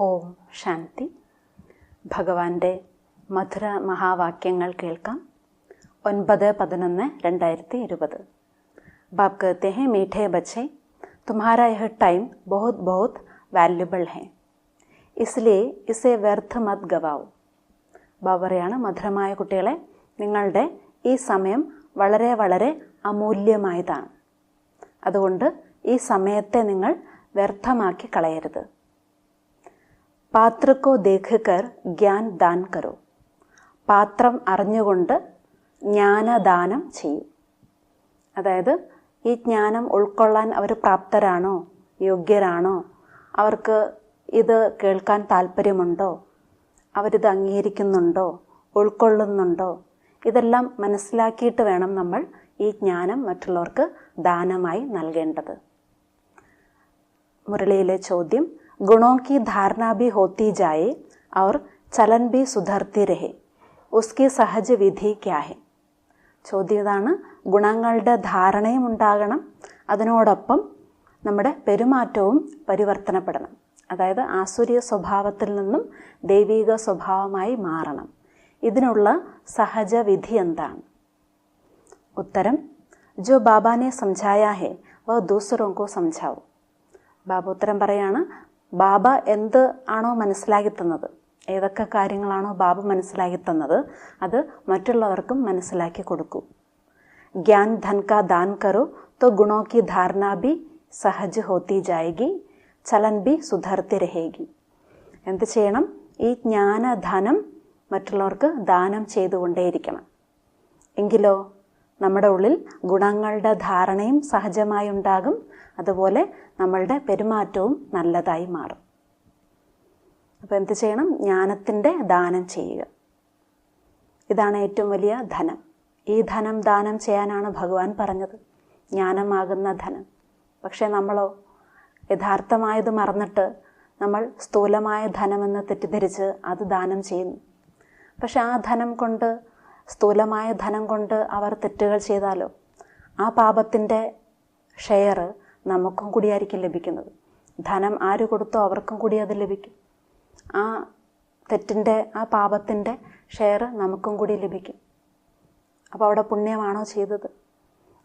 ഓം ശാന്തി ഭഗവാന്റെ മധുര മഹാവാക്യങ്ങൾ കേൾക്കാം ഒൻപത് പതിനൊന്ന് രണ്ടായിരത്തി ഇരുപത് बाप कहते हैं मीठे बच्चे तुम्हारा यह टाइम बहुत बहुत വാല്യുബിൾ है इसलिए इसे വ്യർത്ഥ മത് ഗവാവു ബാബറയാണ് മധുരമായ കുട്ടികളെ നിങ്ങളുടെ ഈ സമയം വളരെ വളരെ അമൂല്യമായതാണ് അതുകൊണ്ട് ഈ സമയത്തെ നിങ്ങൾ വ്യർത്ഥമാക്കി കളയരുത് പാത്രക്കോ ദേഖകർ ജ്ഞാൻ ദാൻ കരോ. പാത്രം അറിഞ്ഞുകൊണ്ട് ജ്ഞാനദാനം ചെയ്യും. അതായത് ഈ ജ്ഞാനം ഉൾക്കൊള്ളാൻ അവർ പ്രാപ്തരാണോ യോഗ്യരാണോ അവർക്ക് ഇത് കേൾക്കാൻ താല്പര്യമുണ്ടോ അവരിത് അംഗീകരിക്കുന്നുണ്ടോ ഉൾക്കൊള്ളുന്നുണ്ടോ ഇതെല്ലാം മനസ്സിലാക്കിയിട്ട് വേണം നമ്മൾ ഈ ജ്ഞാനം മറ്റുള്ളവർക്ക് ദാനമായി നൽകേണ്ടത്. മുരളിയിലെ ചോദ്യം ഗുണോ की धारणा भी होती जाए और ചലൻ ബി സുധർത്തി രഹെ ഉസ്കി സഹജ വിധി ക്യാഹെ ചോദ്യം ഇതാണ്. ഗുണങ്ങളുടെ ധാരണയും ഉണ്ടാകണം. അതിനോടൊപ്പം നമ്മുടെ പെരുമാറ്റവും പരിവർത്തനപ്പെടണം. അതായത് ആസുര്യ സ്വഭാവത്തിൽ നിന്നും ദൈവിക സ്വഭാവമായി മാറണം. ഇതിനുള്ള സഹജ വിധി എന്താണ്? ഉത്തരം ജോ ബാബാനെ സംജായാ ഹെ വ ദൂസറോങ്കോ സംജാവു. ബാബ ഉത്തരം പറയാണ് ബാബ എന്ത് ആണോ മനസ്സിലാക്കി തന്നത്? ഏതൊക്കെ കാര്യങ്ങളാണോ ബാബ മനസ്സിലാക്കി തന്നത്? അത് മറ്റുള്ളവർക്കും മനസ്സിലാക്കി കൊടുക്കൂ. ഗ്യാൻ ധൻക ദാൻ കറു തോ ഗുണോക്കി കി ബി സഹജ് ഹോത്തി ജായകി ചലൻ ബി സുധർത്തി രഹേകി എന്ത് ചെയ്യണം? ഈ ജ്ഞാനധനം മറ്റുള്ളവർക്ക് ദാനം ചെയ്തുകൊണ്ടേയിരിക്കണം. എങ്കിലോ നമ്മുടെ ഉള്ളിൽ ഗുണങ്ങളുടെ ധാരണയും സഹജമായി ഉണ്ടാകും അതുപോലെ നമ്മളുടെ പെരുമാറ്റവും നല്ലതായി മാറും. അപ്പോൾ എന്ത് ചെയ്യണം? ജ്ഞാനത്തിന്റെ ദാനം ചെയ്യുക. ഇതാണ് ഏറ്റവും വലിയ ധനം. ഈ ധനം ദാനം ചെയ്യാനാണ് ഭഗവാൻ പറഞ്ഞത്. ജ്ഞാനമാകുന്ന ധനം. പക്ഷേ നമ്മളോ യഥാർത്ഥമായത് മറന്നിട്ട് നമ്മൾ സ്ഥൂലമായ ധനമെന്ന് തെറ്റിദ്ധരിച്ച് അത് ദാനം ചെയ്യുന്നു. പക്ഷെ ആ ധനം കൊണ്ട് സ്ഥൂലമായ ധനം കൊണ്ട് അവർ തെറ്റുകൾ ചെയ്താലോ? ആ പാപത്തിന്റെ ഷെയർ നമുക്കും കൂടിയായിരിക്കും ലഭിക്കുന്നത്. ധനം ആര് കൊടുത്തോ അവർക്കും കൂടി അത് ലഭിക്കും. ആ തെറ്റിന്റെ ആ പാപത്തിന്റെ ഷെയർ നമുക്കും കൂടി ലഭിക്കും. അപ്പോൾ അവിടെ പുണ്യമാണോ ചെയ്തത്?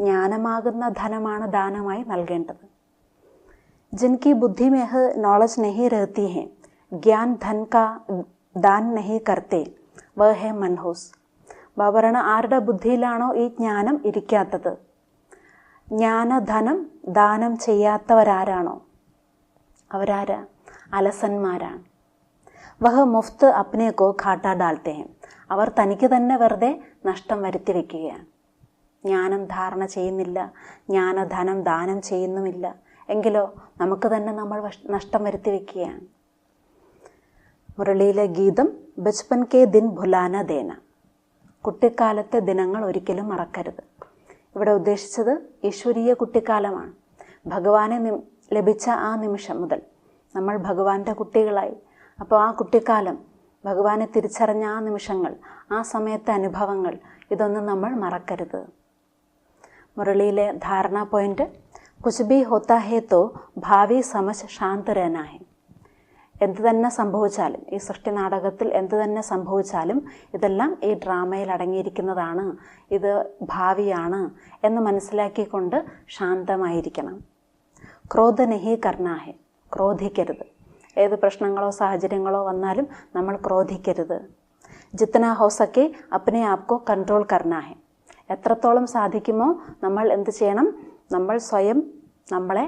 ജ്ഞാനമാകുന്ന ധനമാണ് ദാനമായി നൽകേണ്ടത്. ജിൻകി ബുദ്ധിമേഹ് നോളജ് നെഹി രഹത്തി ഹേ. ഗ്യാൻ ധൻ കാ ദാൻ നെഹി കർത്തേ. വ ഹേ മൻഹോസ്. വവരണ ആരുടെ ബുദ്ധിയിലാണോ ഈ ജ്ഞാനം ഇരിക്കാത്തത്? ജ്ഞാനധനം ദാനം ചെയ്യാത്തവരാരാണോ? അവരാരാ? അലസന്മാരാണ്. വഹ മുഫ്ത് അപ്നെ ഘാട്ടാ ഡാൽത്തേയും അവർ തനിക്ക് തന്നെ വെറുതെ നഷ്ടം വരുത്തി വയ്ക്കുകയാണ് ജ്ഞാനം ധാരണ ചെയ്യുന്നില്ല ജ്ഞാനധനം ദാനം ചെയ്യുന്നുമില്ല. എങ്കിലോ നമുക്ക് തന്നെ നമ്മൾ നഷ്ടം വരുത്തി വയ്ക്കുകയാണ് മുരളിയിലെ ഗീതം ബച്പൻ കെ ദിൻ ഭുലാന ദേന. കുട്ടിക്കാലത്തെ ദിനങ്ങൾ ഒരിക്കലും മറക്കരുത്. ഇവിടെ ഉദ്ദേശിച്ചത് ഈശ്വരീയ കുട്ടിക്കാലമാണ്. ഭഗവാനെ ലഭിച്ച ആ നിമിഷം മുതൽ നമ്മൾ ഭഗവാന്റെ കുട്ടികളായി. അപ്പോൾ ആ കുട്ടിക്കാലം ഭഗവാനെ തിരിച്ചറിഞ്ഞ ആ നിമിഷങ്ങൾ ആ സമയത്തെ അനുഭവങ്ങൾ ഇതൊന്നും നമ്മൾ മറക്കരുത്. മുരളിയിലെ ധാരണ പോയിന്റ് കുച്ച് ബി ഭാവി സമജ് ശാന്ത് എന്ത് തന്നെ സംഭവിച്ചാലും ഈ സൃഷ്ടി നാടകത്തിൽ എന്ത് തന്നെ സംഭവിച്ചാലും ഇതെല്ലാം ഈ ഡ്രാമയിൽ അടങ്ങിയിരിക്കുന്നതാണ്. ഇത് ഭാവിയാണ് എന്ന് മനസ്സിലാക്കിക്കൊണ്ട് ശാന്തമായിരിക്കണം. ക്രോധനഹി കർണാഹെ ക്രോധിക്കരുത്. ഏത് പ്രശ്നങ്ങളോ സാഹചര്യങ്ങളോ വന്നാലും നമ്മൾ ക്രോധിക്കരുത്. ജിത്തന ഹോസക്കെ അപ്പനെ ആപ്കോ കൺട്രോൾ കർണാഹെ. എത്രത്തോളം സാധിക്കുമോ നമ്മൾ എന്ത് ചെയ്യണം? നമ്മൾ സ്വയം നമ്മളെ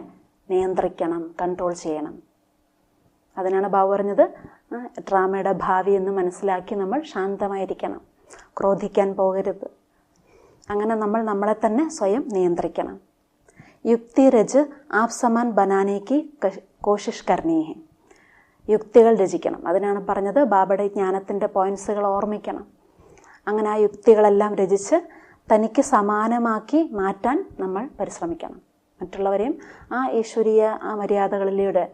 നിയന്ത്രിക്കണം കൺട്രോൾ ചെയ്യണം. അതിനാണ് ബാബു പറഞ്ഞത് ഡ്രാമയുടെ ഭാവി എന്ന് മനസ്സിലാക്കി നമ്മൾ ശാന്തമായിരിക്കണം ക്രോധിക്കാൻ പോകരുത്. അങ്ങനെ നമ്മൾ നമ്മളെ തന്നെ സ്വയം നിയന്ത്രിക്കണം. യുക്തി രജ് ആപ് സമാൻ ബനാനേക്ക് കോശിഷ് കർണീഹെ യുക്തികൾ രചിക്കണം. അതിനാണ് പറഞ്ഞത് ബാബയുടെ ജ്ഞാനത്തിന്റെ പോയിൻസുകൾ ഓർമ്മിക്കണം. അങ്ങനെ ആ യുക്തികളെല്ലാം രചിച്ച് തനിക്ക് സമാനമാക്കി മാറ്റാൻ നമ്മൾ പരിശ്രമിക്കണം. മറ്റുള്ളവരെയും ആ ഈശ്വരീയ ആ മര്യാദകളിലൂടെ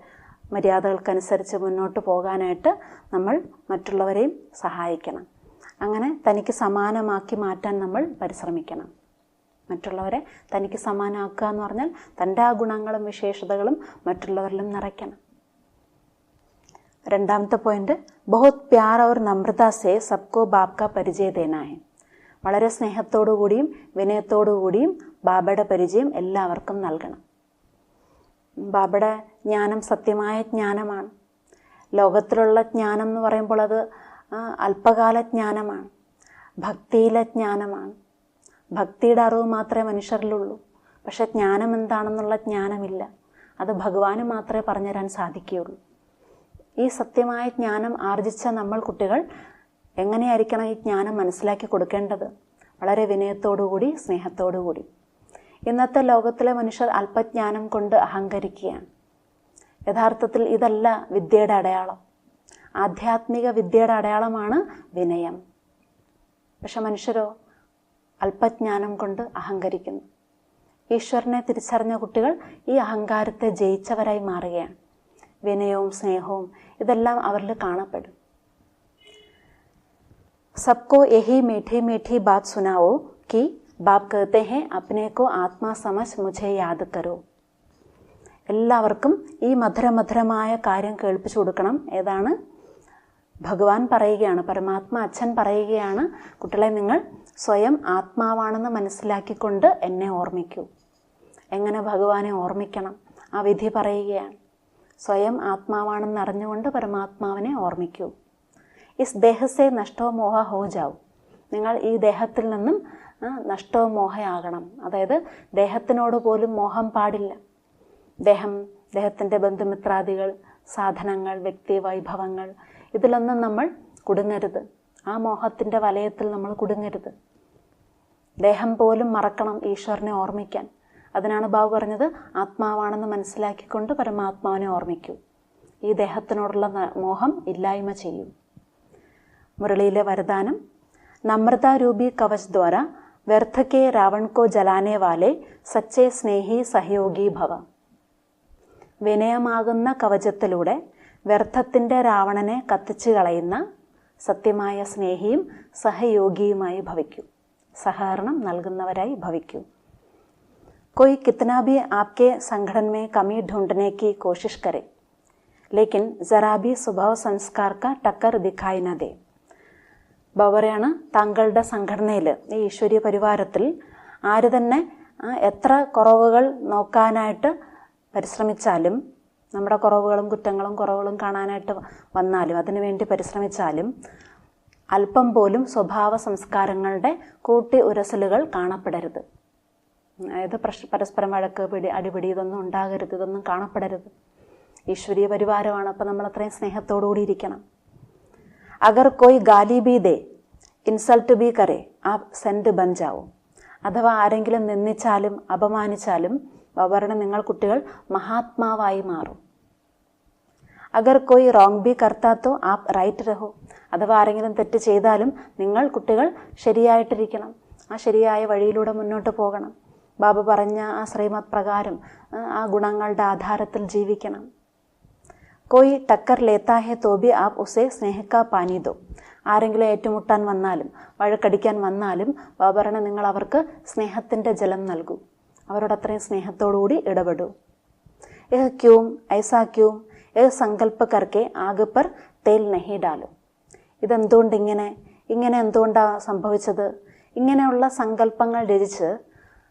മര്യാദകൾക്കനുസരിച്ച് മുന്നോട്ട് പോകാനായിട്ട് നമ്മൾ മറ്റുള്ളവരെയും സഹായിക്കണം. അങ്ങനെ തനിക്ക് സമാനമാക്കി മാറ്റാൻ നമ്മൾ പരിശ്രമിക്കണം. മറ്റുള്ളവരെ തനിക്ക് സമാനമാക്കുക എന്ന് പറഞ്ഞാൽ തന്റെ ആ ഗുണങ്ങളും വിശേഷതകളും മറ്റുള്ളവരിലും നിറയ്ക്കണം. രണ്ടാമത്തെ പോയിന്റ് ബഹുത് പ്യാർ നമ്രത സേ സബ്കോ ബാബ്ക പരിചയതേനായ വളരെ സ്നേഹത്തോടു കൂടിയും വിനയത്തോടു കൂടിയും ബാബയുടെ പരിചയം എല്ലാവർക്കും നൽകണം. ബാബയുടെ ജ്ഞാനം സത്യമായ ജ്ഞാനമാണ്. ലോകത്തിലുള്ള ജ്ഞാനം എന്ന് പറയുമ്പോൾ അത് അല്പകാല ജ്ഞാനമാണ്. ഭക്തിയിലെ ജ്ഞാനമാണ്. ഭക്തിയുടെ അറിവ് മാത്രമേ മനുഷ്യരിലുള്ളൂ. പക്ഷെ ജ്ഞാനം എന്താണെന്നുള്ള ജ്ഞാനമില്ല. അത് ഭഗവാന് മാത്രമേ പറഞ്ഞുതരാൻ സാധിക്കുകയുള്ളൂ. ഈ സത്യമായ ജ്ഞാനം ആർജിച്ച നമ്മൾ കുട്ടികൾ എങ്ങനെയായിരിക്കണം ഈ ജ്ഞാനം മനസ്സിലാക്കി കൊടുക്കേണ്ടത്? വളരെ വിനയത്തോടുകൂടി സ്നേഹത്തോടുകൂടി. ഇന്നത്തെ ലോകത്തിലെ മനുഷ്യർ അല്പജ്ഞാനം കൊണ്ട് അഹങ്കരിക്കുകയാണ്. യഥാർത്ഥത്തിൽ ഇതല്ല വിദ്യയുടെ അടയാളം. ആധ്യാത്മിക വിദ്യയുടെ അടയാളമാണ് വിനയം. പക്ഷെ മനുഷ്യരോ അല്പജ്ഞാനം കൊണ്ട് അഹങ്കരിക്കുന്നു. ഈശ്വരനെ തിരിച്ചറിഞ്ഞ കുട്ടികൾ ഈ അഹങ്കാരത്തെ ജയിച്ചവരായി മാറുകയാണ്. വിനയവും സ്നേഹവും ഇതെല്ലാം അവരിൽ കാണപ്പെടും. സബ്കോ യഹി മേഠി മേഠി ബാത് സുനാവോ കി बाप कहते हैं अपने को आत्मा समझ मुझे याद करो എല്ലാവർക്കും ഈ മധുരമധുരമായ കാര്യം കേൾപ്പിച്ചു കൊടുക്കണം ഏതാണ് ഭഗവാൻ പറയുകയാണ് പരമാത്മ അച്ഛൻ പറയുകയാണ് കുട്ടികളെ നിങ്ങൾ സ്വയം ആത്മാവാണെന്ന് മനസ്സിലാക്കിക്കൊണ്ട് എന്നെ ഓർമ്മിക്കൂ എങ്ങനെ ഭഗവാനെ ഓർമ്മിക്കണം ആ വിധി പറയുകയാണ് സ്വയം ആത്മാവാണെന്ന് അറിഞ്ഞുകൊണ്ട് പരമാത്മാവിനെ ഓർമ്മിക്കൂ ഇസ് ദേഹസെ നഷ്ടോ മോഹ ഹോ ജാവും നിങ്ങൾ ഈ ദേഹത്തിൽ നിന്നും നഷ്ടോ മോഹയാകണം. അതായത് ദേഹത്തിനോട് പോലും മോഹം പാടില്ല. ദേഹം ദേഹത്തിന്റെ ബന്ധുമിത്രാദികൾ സാധനങ്ങൾ വ്യക്തി വൈഭവങ്ങൾ ഇതിലൊന്നും നമ്മൾ കുടുങ്ങരുത്. ആ മോഹത്തിന്റെ വലയത്തിൽ നമ്മൾ കുടുങ്ങരുത്. ദേഹം പോലും മറക്കണം ഈശ്വരനെ ഓർമ്മിക്കാൻ. അതിനാണ് ബാബു പറഞ്ഞത് ആത്മാവാണെന്ന് മനസ്സിലാക്കിക്കൊണ്ട് പരമാത്മാവിനെ ഓർമ്മിക്കൂ. ഈ ദേഹത്തിനോടുള്ള മോഹം ഇല്ലായ്മ ചെയ്യും. മുരളിയിലെ വരദാനം നമ്രതാരൂപി കവച് ദ്വാര വ്യർത്ഥ കെ രാവൺ കോ ജലാനെ വാലെ സച്ചേ സ്നേഹി സഹയോഗി ഭവ വിനയമാകുന്ന കവചത്തിലൂടെ വ്യർത്ഥത്തിൻ്റെ രാവണനെ കത്തിച്ചു കളയുന്ന സത്യമായ സ്നേഹിയും സഹയോഗിയുമായി ഭവിക്കൂ സഹകരണം നൽകുന്നവരായി ഭവിക്കൂ कोई कितना भी आपके संगठन में कमी ढूंढने की कोशिश करे लेकिन जरा भी स्वभाव संस्कार का टक्कर दिखाई न दे ബവറയാണ് താങ്കളുടെ സംഘടനയിൽ ഈ ഈശ്വരീയ പരിവാരത്തിൽ. ആര് തന്നെ എത്ര കുറവുകൾ നോക്കാനായിട്ട് പരിശ്രമിച്ചാലും നമ്മുടെ കുറവുകളും കുറ്റങ്ങളും കുറവുകളും കാണാനായിട്ട് വന്നാലും അതിനുവേണ്ടി പരിശ്രമിച്ചാലും അല്പം പോലും സ്വഭാവ സംസ്കാരങ്ങളുടെ കൂട്ടി ഉരസലുകൾ കാണപ്പെടരുത്. അതായത് പ്രശ് പരസ്പരം വഴക്ക് പിടി അടിപിടി ഇതൊന്നും ഉണ്ടാകരുത് ഇതൊന്നും കാണപ്പെടരുത്. ഈശ്വരീയ പരിവാരമാണ് അപ്പം നമ്മൾ അത്രയും സ്നേഹത്തോടുകൂടി ഇരിക്കണം. അഗർ കോയി ഗാലി ബി ദേ ഇൻസൾട്ട് ബി കരെ ആ സെന്റ് ബഞ്ചാവും അഥവാ ആരെങ്കിലും നിന്ദിച്ചാലും അപമാനിച്ചാലും വവറിന് നിങ്ങൾ കുട്ടികൾ മഹാത്മാവായി മാറും. അഗർ കോയി റോങ് ബി കർത്താത്തോ ആ റൈറ്റ് രഹോ. അഥവാ ആരെങ്കിലും തെറ്റ് ചെയ്താലും നിങ്ങൾ കുട്ടികൾ ശരിയായിട്ടിരിക്കണം. ആ ശരിയായ വഴിയിലൂടെ മുന്നോട്ട് പോകണം. ബാബ പറഞ്ഞ ആ ശ്രീമത് പ്രകാരം ആ ഗുണങ്ങളുടെ ആധാരത്തിൽ ജീവിക്കണം. കോയി ടക്കർ ലേത്താ ഹെ തോബി ആപ് ഉസേ പാനി പാനീതോ ആരെങ്കിലും ഏറ്റുമുട്ടാൻ വന്നാലും വഴക്കടിക്കാൻ വന്നാലും ബാബറണ നിങ്ങൾ അവർക്ക് സ്നേഹത്തിന്റെ ജലം നൽകൂ. അവരോട് അത്രയും സ്നേഹത്തോടുകൂടി ഇടപെടൂ. ഏഹ് ക്യൂം ഐസാ ക്യൂം ഏഹ് സങ്കല്പക്കർക്കെ ആകപ്പർ തേൽ നഹി ഡാലു. ഇതെന്തുകൊണ്ട് ഇങ്ങനെ? ഇങ്ങനെ എന്തുകൊണ്ടാണ് സംഭവിച്ചത്? ഇങ്ങനെയുള്ള സങ്കല്പങ്ങൾ രചിച്ച്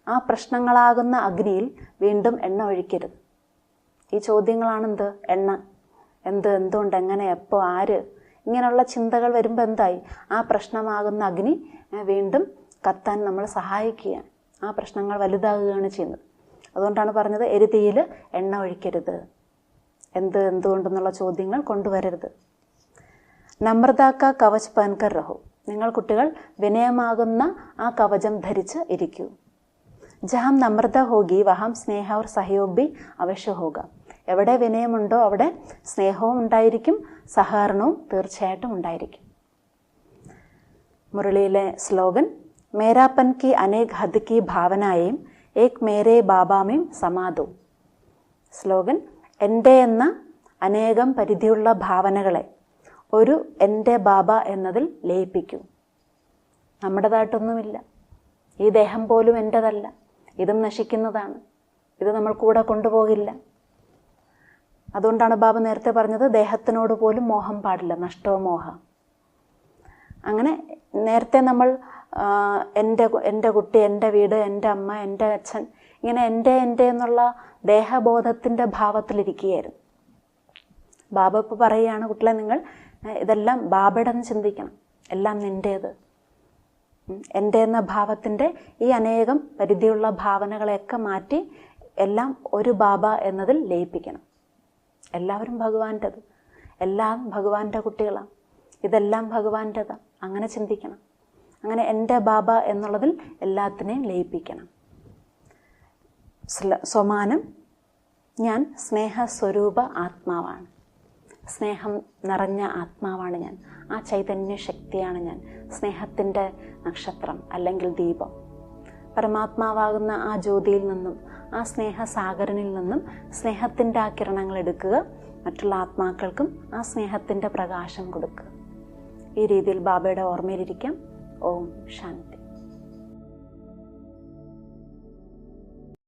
ആ പ്രശ്നങ്ങളാകുന്ന അഗ്നിയിൽ വീണ്ടും എണ്ണ ഒഴിക്കരുത്. ഈ ചോദ്യങ്ങളാണെന്ത്? എണ്ണ. എന്ത് എന്തുകൊണ്ട് എങ്ങനെ എപ്പോൾ ആര്? ഇങ്ങനെയുള്ള ചിന്തകൾ വരുമ്പോൾ എന്തായി? ആ പ്രശ്നമാകുന്ന അഗ്നി വീണ്ടും കത്താൻ നമ്മൾ സഹായിക്കുക ആ പ്രശ്നങ്ങൾ വലുതാകുകയാണ് ചെയ്യുന്നത്. അതുകൊണ്ടാണ് പറഞ്ഞത് എരുതിയിൽ എണ്ണ ഒഴിക്കരുത്. എന്ത് എന്തുകൊണ്ടെന്നുള്ള ചോദ്യങ്ങൾ കൊണ്ടുവരരുത്. നമ്രതാക്ക കവച് പാൻകർ റഹു നിങ്ങൾ കുട്ടികൾ വിനയമാകുന്ന ആ കവചം ധരിച്ച് ഇരിക്കൂ. ജഹാം നമ്രത ഹോഗി വഹാം സ്നേഹ ഓർ സഹയോഗി അവശ്യ ഹോകാം എവിടെ വിനയമുണ്ടോ അവിടെ സ്നേഹവും ഉണ്ടായിരിക്കും സഹകരണവും തീർച്ചയായിട്ടും ഉണ്ടായിരിക്കും. മുരളിയിലെ സ്ലോഗൻ മേരാപ്പൻ കി അനേക് ഹദ് കി ഭാവനായും ഏക് മേരെ ബാബാമയും സമാധു. സ്ലോഗൻ എന്റെ എന്ന അനേകം പരിധിയുള്ള ഭാവനകളെ ഒരു എന്റെ ബാബ എന്നതിൽ ലയിപ്പിക്കൂ. നമ്മുടേതായിട്ടൊന്നുമില്ല. ഈ ദേഹം പോലും എന്റെതല്ല. ഇതും നശിക്കുന്നതാണ്. ഇത് നമ്മൾ കൂടെ കൊണ്ടുപോകില്ല. അതുകൊണ്ടാണ് ബാബ നേരത്തെ പറഞ്ഞത് ദേഹത്തിനോട് പോലും മോഹം പാടില്ല നഷ്ടോ മോഹ. അങ്ങനെ നേരത്തെ നമ്മൾ എന്റെ എന്റെ കുട്ടി എന്റെ വീട് എന്റെ അമ്മ എന്റെ അച്ഛൻ ഇങ്ങനെ എന്റെ എന്റെ എന്നുള്ള ദേഹബോധത്തിന്റെ ഭാവത്തിലിരിക്കുകയായിരുന്നു. ബാബ ഇപ്പോൾ പറയുകയാണ് കുട്ടികളെ നിങ്ങൾ ഇതെല്ലാം ബാബയുടെ ചിന്തിക്കണം. എല്ലാം നിന്റേത്. എന്റെ എന്ന ഭാവത്തിന്റെ ഈ അനേകം പരിധിയുള്ള ഭാവനകളെയൊക്കെ മാറ്റി എല്ലാം ഒരു ബാബ എന്നതിൽ ലയിപ്പിക്കണം. എല്ലാവരും ഭഗവാന്റെത് എല്ലാം ഭഗവാന്റെ കുട്ടികളാണ്. ഇതെല്ലാം ഭഗവാന്റെത് അങ്ങനെ ചിന്തിക്കണം. അങ്ങനെ എന്റെ ബാബ എന്നുള്ളതിൽ എല്ലാത്തിനെയും ലയിപ്പിക്കണം. സ്വമാനം ഞാൻ സ്നേഹസ്വരൂപ ആത്മാവാണ്. സ്നേഹം നിറഞ്ഞ ആത്മാവാണ് ഞാൻ. ആ ചൈതന്യ ശക്തിയാണ് ഞാൻ. സ്നേഹത്തിന്റെ നക്ഷത്രം അല്ലെങ്കിൽ ദീപം. പരമാത്മാവാകുന്ന ആ ജ്യോതിയിൽ നിന്നും ആ സ്നേഹസാഗരനിൽ നിന്നും സ്നേഹത്തിന്റെ ആ കിരണങ്ങൾ എടുക്കുക. മറ്റുള്ള ആത്മാക്കൾക്കും ആ സ്നേഹത്തിന്റെ പ്രകാശം കൊടുക്കുക. ഈ രീതിയിൽ ബാബയുടെ ഓർമ്മയിലിരിക്കാം. ഓം ശാന്തി.